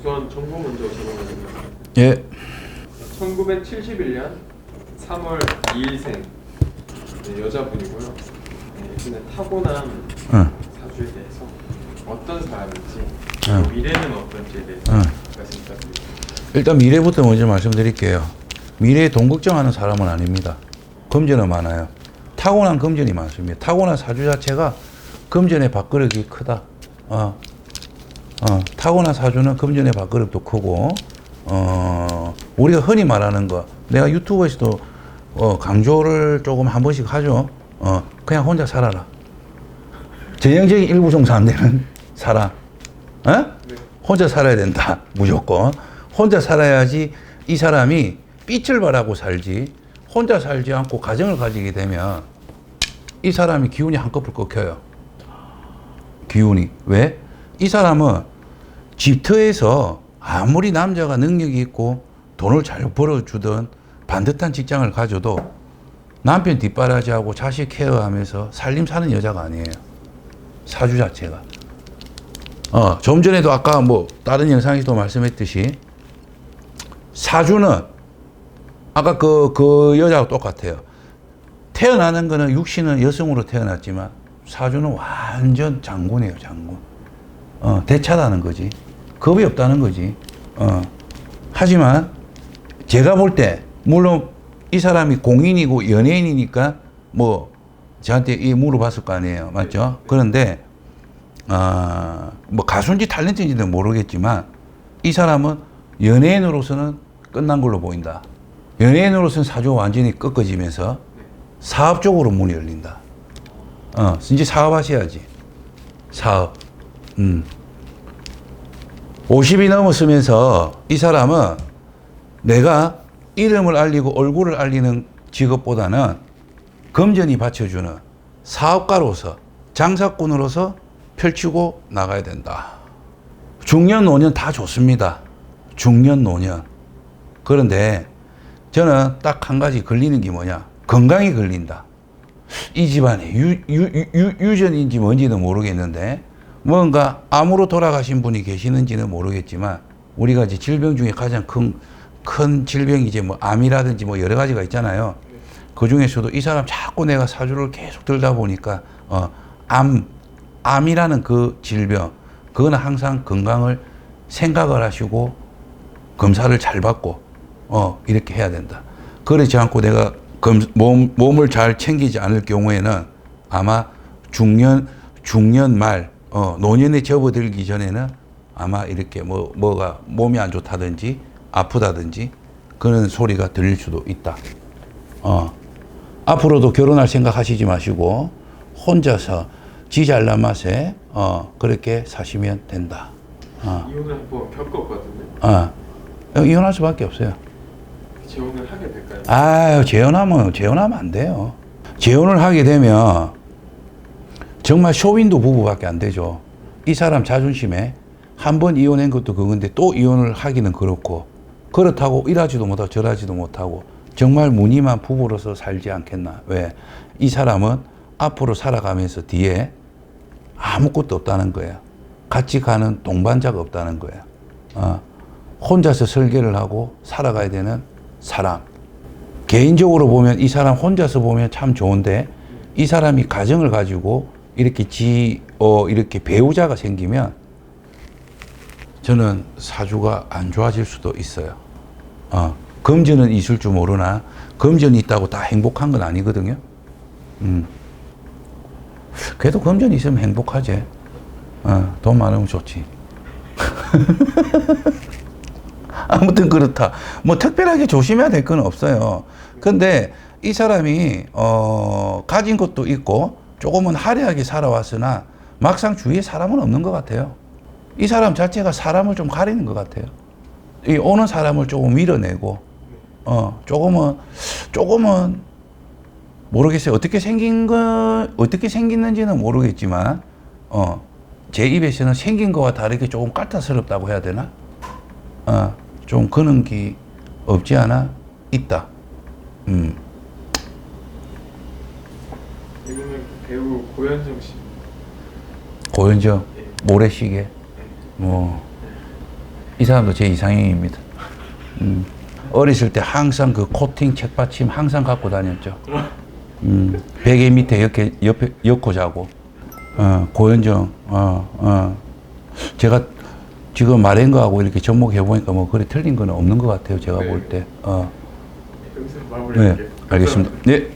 우선 정보 먼저 적어보겠습니다. 예. 1971년 3월 2일생 네, 여자분이고요. 네, 타고난 응. 사주에 대해서 어떤 사람인지 응. 미래는 어떤지에 대해서 응. 말씀 부탁드립니다. 일단 미래부터 먼저 말씀드릴게요. 미래에 돈 걱정하는 사람은 아닙니다. 금전은 많아요. 타고난 금전이 많습니다. 타고난 사주 자체가 금전의 밥그릇이 크다. 어, 어, 타고난 사주는 금전의 밥그릇도 크고, 어, 우리가 흔히 말하는 거, 내가 유튜브에서도 어, 강조를 조금 한 번씩 하죠. 어, 그냥 혼자 살아라. 전형적인 일부 종사 안 되는 사람. 어? 네. 혼자 살아야 된다. 무조건. 혼자 살아야지 이 사람이 빛을 발하고 살지 혼자 살지 않고 가정을 가지게 되면 이 사람이 기운이 한꺼풀 꺾여요. 기운이. 왜? 이 사람은 집터에서 아무리 남자가 능력이 있고 돈을 잘 벌어주던 반듯한 직장을 가져도 남편 뒷바라지하고 자식 케어하면서 살림 사는 여자가 아니에요. 사주 자체가. 어, 좀 전에도 아까 뭐 다른 영상에서도 말씀했듯이 사주는 아까 그, 그 여자하고 똑같아요. 태어나는 거는 육신은 여성으로 태어났지만 사주는 완전 장군이에요, 장군. 어, 대차다는 거지. 겁이 없다는 거지. 어. 하지만 제가 볼 때, 물론 이 사람이 공인이고 연예인이니까 뭐 저한테 이 물어봤을 거 아니에요. 맞죠? 그런데 아, 뭐 가수인지 탤런트인지는 모르겠지만 이 사람은 연예인으로서는 끝난 걸로 보인다. 연예인으로서는 사주가 완전히 꺾어지면서 사업적으로 문이 열린다. 어, 이제 사업하셔야지. 사업. 음. 50이 넘었으면서 이 사람은 내가 이름을 알리고 얼굴을 알리는 직업보다는 금전이 받쳐주는 사업가로서 장사꾼으로서 펼치고 나가야 된다. 중년, 노년 다 좋습니다. 중년, 노년. 그런데 저는 딱 한 가지 걸리는 게 뭐냐. 건강이 걸린다. 이 집안에 유, 유, 유, 유전인지 뭔지는 모르겠는데 뭔가 암으로 돌아가신 분이 계시는지는 모르겠지만 우리가 이제 질병 중에 가장 큰, 큰 질병이 이제 뭐 암이라든지 뭐 여러 가지가 있잖아요. 그 중에서도 이 사람 자꾸 내가 사주를 계속 들다 보니까 어, 암, 암이라는 그 질병, 그거는 항상 건강을 생각을 하시고 검사를 잘 받고 어, 이렇게 해야 된다. 그러지 않고 내가 검, 몸, 몸을 잘 챙기지 않을 경우에는 아마 중년, 중년 말, 어, 노년에 접어들기 전에는 아마 이렇게 뭐, 뭐가 몸이 안 좋다든지 아프다든지 그런 소리가 들릴 수도 있다. 어. 앞으로도 결혼할 생각 하시지 마시고 혼자서 지 잘난 맛에 어, 그렇게 사시면 된다. 어. 이혼을 한번 겪었거든요. 어. 이혼할 수밖에 없어요. 재혼을 하게 될까요? 아유, 재혼하면, 재혼하면 안 돼요. 재혼을 하게 되면 정말 쇼윈도 부부밖에 안 되죠. 이 사람 자존심에 한 번 이혼한 것도 그건데 또 이혼을 하기는 그렇고 그렇다고 이러지도 못하고 저러지도 못하고 정말 무늬만 부부로서 살지 않겠나. 왜? 이 사람은 앞으로 살아가면서 뒤에 아무것도 없다는 거예요. 같이 가는 동반자가 없다는 거예요. 어. 혼자서 설계를 하고 살아가야 되는 사람. 개인적으로 보면 이 사람 혼자서 보면 참 좋은데 이 사람이 가정을 가지고 이렇게 지, 어, 이렇게 배우자가 생기면 저는 사주가 안 좋아질 수도 있어요. 어, 금전은 있을 줄 모르나 금전이 있다고 다 행복한 건 아니거든요. 음. 그래도 금전이 있으면 행복하지. 어, 돈 많으면 좋지. 아무튼 그렇다. 뭐 특별하게 조심해야 될 건 없어요. 근데 이 사람이 어 가진 것도 있고 조금은 화려하게 살아왔으나 막상 주위에 사람은 없는 것 같아요. 이 사람 자체가 사람을 좀 가리는 것 같아요. 이 오는 사람을 조금 밀어내고 어 조금은 조금은 모르겠어요. 어떻게 생긴 거 어떻게 생겼는지는 모르겠지만 어 제 입에서는 생긴 거와 다르게 조금 까탈스럽다고 해야 되나? 어, 좀 그런 게 없지 않아 있다. 음. 이분은 배우 고현정 씨. 고현정 예. 모래시계 뭐 이 사람도 제 이상형입니다. 음. 어렸을 때 항상 그 코팅 책받침 항상 갖고 다녔죠. 음. 베개 밑에 이렇게 옆에 엮고 자고. 어, 고현정, 어, 어. 제가 지금 말한 거하고 이렇게 접목해 보니까 뭐 그리 틀린 건 없는 것 같아요. 제가 네. 볼 때. 어. 여기서 네, 마무리할게요. 알겠습니다. 네.